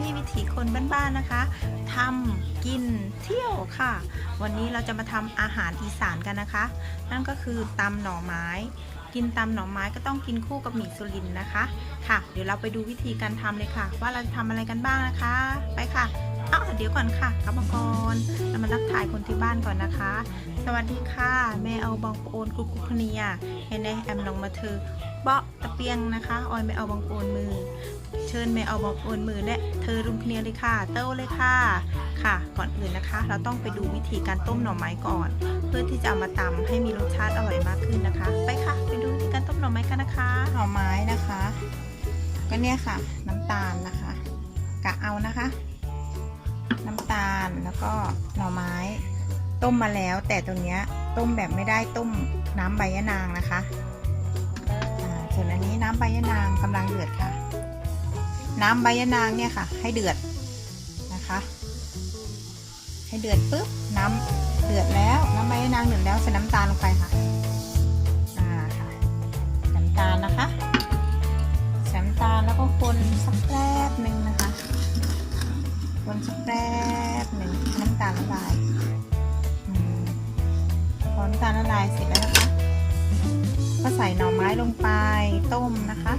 นี่วิถีคนบ้านๆนะคะทำกินเที่ยวค่ะ วันนี้เราจะมาทำอาหารอีสานกันนะคะ นั่นก็คือตำหน่อไม้ กินตำหน่อไม้ก็ต้องกินคู่กับหมี่สุรินนะคะ ค่ะ เดี๋ยวเราไปดูวิธีการทำเลยค่ะ ว่าเราจะทำอะไรกันบ้างนะคะ ไปค่ะอ้าวเดี๋ยวก่อนค่ะกลับมก่อนเรามาทักทายคนที่บ้านก่อนนะคะ สวัสดีค่ะ แม่เอาบองโอนกุ๊กกุ๊กเนียเฮเนแอมนองมาเธอเบาะ ตะเปียงนะคะ ออยไม่เอาบองโอนมือ เชิญแม่เอาบองโอนมือและเธอรุมเคลียรเลยค่ะ เต้าเลยค่ะค่ะ ก่อนอื่นนะคะ เราต้องไปดูวิธีการต้มหน่อไม้ก่อน เพื่อที่จะเอามาตำให้มีรสชาติอร่อยมากขึ้นนะคะ ไปค่ะ ไปดูวิธีการต้มหน่อไม้กันนะคะ หน่อไม้นะคะ ก็เนี่ยค่ะ น้ำตาลนะคะกะเอานะคะ น้ำตาลแล้วก็หน่อไม้ต้มมาแล้ว แต่ตัวเนี้ยต้มแบบไม่ได้ต้มน้ำใบยะนางนะคะ น้ำใบยะนางกำลังเดือดค่ะ น้ำใบยะนางเนี่ยค่ะ ให้เดือดนะคะ ให้เดือดปุ๊บน้ำเดือดแล้วน้ำใบยะนางเดือดแล้วใส่น้ำตาลลงไปค่ะอ่าค่ะน้ำตาลนะคะใส่น้ำตาลแล้วก็คนสักแป๊บหนึ่งนะคะ คนสักแป๊บหนึ่งน้ำตาลละลายพอน้ำตาลละลายเสร็จแล้วนะคะ ก็ใส่หน่อไม้ลงไปต้มนะคะ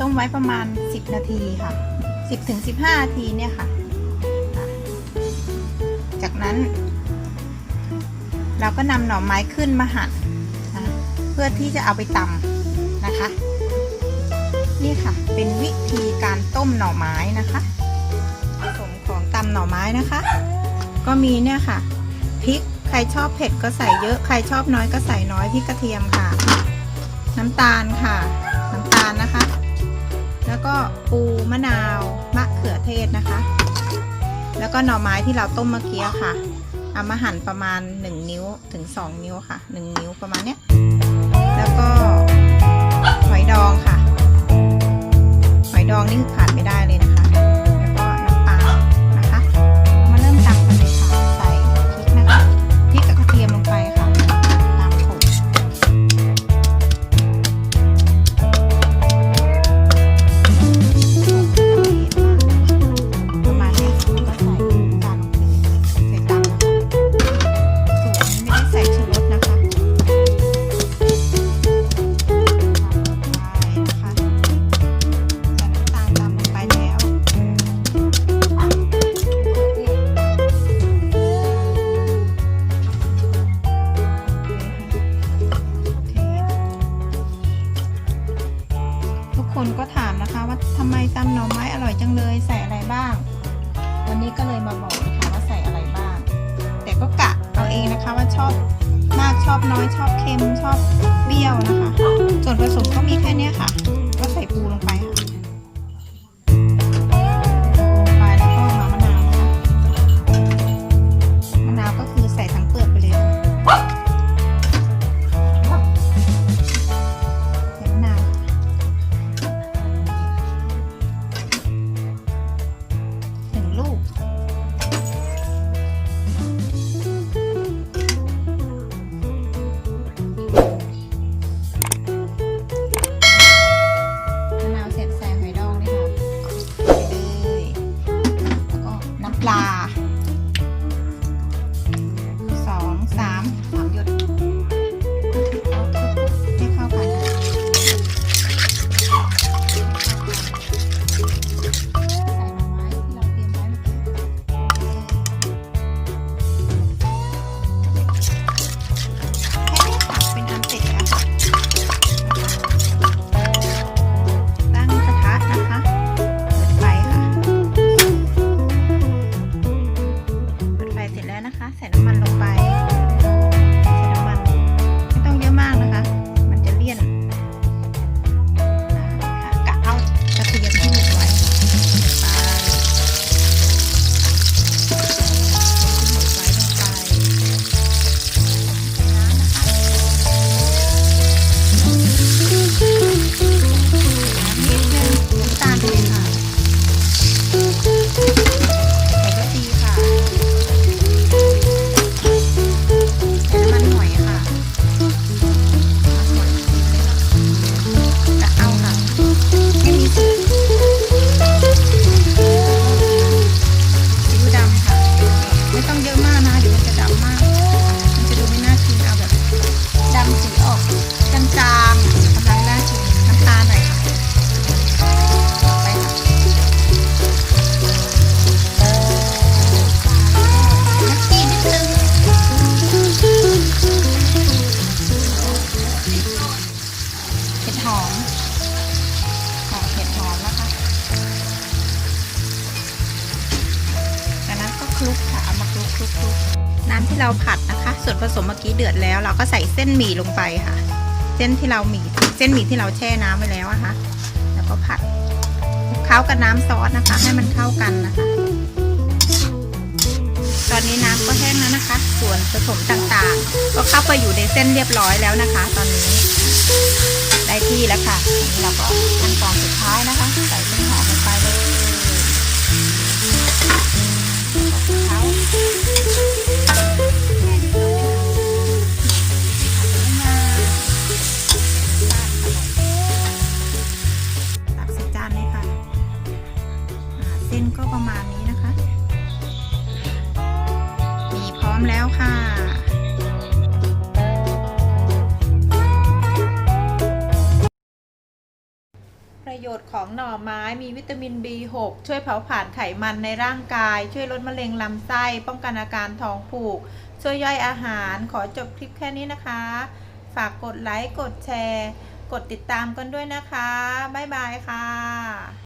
ต้มไว้ประมาณ 10 นาทีค่ะ 10ถึง15 นาทีเนี่ยค่ะ จากนั้น เราก็นำหน่อไม้ขึ้นมาหั่นนะเพื่อที่จะเอาไปตำนะคะ นี่ค่ะเป็นวิธีการต้มหน่อไม้นะคะผสมของตำหน่อไม้นะคะ ก็มีเนี่ยค่ะพริก ใครชอบเผ็ดก็ใส่เยอะ ใครชอบน้อยก็ใส่น้อยพริกกระเทียมค่ะ น้ำตาลค่ะ น้ำตาลนะคะ แล้วก็ปูมะนาวมะเขือเทศนะคะ แล้วก็หน่อไม้ที่เราต้มเมื่อกี้ค่ะเอามาหั่นประมาณ 1 นิ้วถึง 2 นิ้วค่ะ 1 นิ้วประมาณเนี้ย แล้วก็หอยดองค่ะ หอยดองนี่คือขาดไม่ได้เลยนะคะ คนก็ถามนะคะว่าทำไมตำหน่อไม้อร่อยจังเลยใส่อะไรบ้าง วันนี้ก็เลยมาบอกนะคะว่าใส่อะไรบ้าง แต่ก็กะเอาเองนะคะว่าชอบมากชอบน้อยชอบเค็มชอบเปรี้ยวนะคะ ส่วนผสมก็มีแค่นี้ค่ะ ก็ใส่ปูลงไป ที่เราผัดนะคะ ส่วนผสมเมื่อกี้เดือดแล้ว เราก็ใส่เส้นหมี่ลงไปค่ะ เส้นที่เราหมี่เส้นหมี่ที่เราแช่น้ำไว้แล้วนะคะ แล้วก็ผัดเคล้ากับน้ำซอสนะคะ ให้มันเข้ากันนะคะ ตอนนี้น้ำก็แห้งแล้วนะคะ ส่วนผสมต่างๆ ก็เข้าไปอยู่ในเส้นเรียบร้อยแล้วนะคะ ตอนนี้ได้ที่แล้วค่ะอันนี้เราก็ขั้นตอนสุดท้ายนะคะ ใส่ต้นหอม มีพร้อมแล้วค่ะประโยชน์ของหน่อไม้มีวิตามิน B6 ช่วยเผาผลาญไขมันในร่างกาย ช่วยลดมะเร็งลำไส้ ป้องกันอาการท้องผูก ช่วยย่อยอาหาร ขอจบคลิปแค่นี้นะคะ ฝากกดไลค์ กดแชร์ กดติดตามกันด้วยนะคะ บ๊ายบายค่ะ